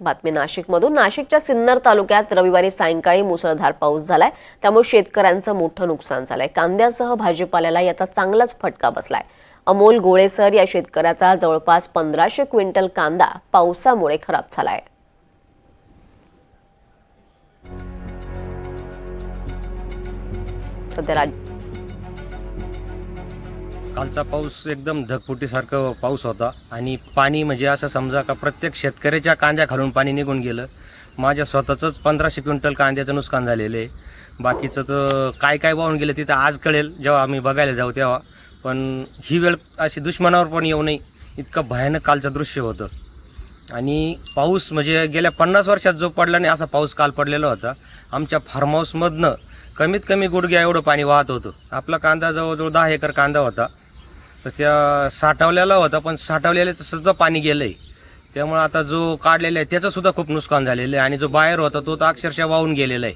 बातमी नाशिकमधून. नाशिकच्या सिन्नर तालुक्यात रविवारी सायंकाळी मुसळधार पाऊस झालाय. त्यामुळे शेतकऱ्यांचं मोठं नुकसान झालंय. कांद्यासह भाजीपाल्याला याचा चांगलाच फटका बसलाय. अमोल गोळेसर या शेतकऱ्याचा जवळपास पंधराशे क्विंटल कांदा पावसामुळे खराब झालाय. सध्या राज्य कालचा पाऊस एकदम ढगफुटीसारखं पाऊस होता. आणि पाणी म्हणजे असं समजा का प्रत्येक शेतकऱ्याच्या कांद्या खालून पाणी निघून गेलं. माझ्या स्वतःचंच पंधराशे क्विंटल कांद्याचं नुकसान झालेलं आहे. बाकीचं तर काय काय वाहून गेलं तिथं आज कळेल. जेव्हा आम्ही बघायला जाऊ तेव्हा. पण ही वेळ अशी दुश्मनावर पण येऊ नये. इतकं भयानक कालचं दृश्य होतं. आणि पाऊस म्हणजे गेल्या पन्नास वर्षात जो पडला नाही असा पाऊस काल पडलेला होता. आमच्या फार्म हाऊसमधनं कमीत कमी गुडघ्या एवढं पाणी वाहत होतं. आपला कांदा जवळजवळ दहा एकर कांदा होता. तर त्या साठवलेला होता पण साठवलेलं सुद्धा पाणी गेलं आहे त्यामुळे आता जो काढलेला आहे त्याचं सुद्धा खूप नुकसान झालेलं आहे. आणि जो बाहेर होता तो तर अक्षरशः वाहून गेलेला आहे.